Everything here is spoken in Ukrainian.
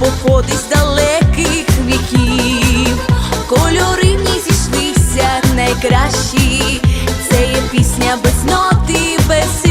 походи з далеких віків, кольори в зійшлися найкращі, це є пісня без ноти, без.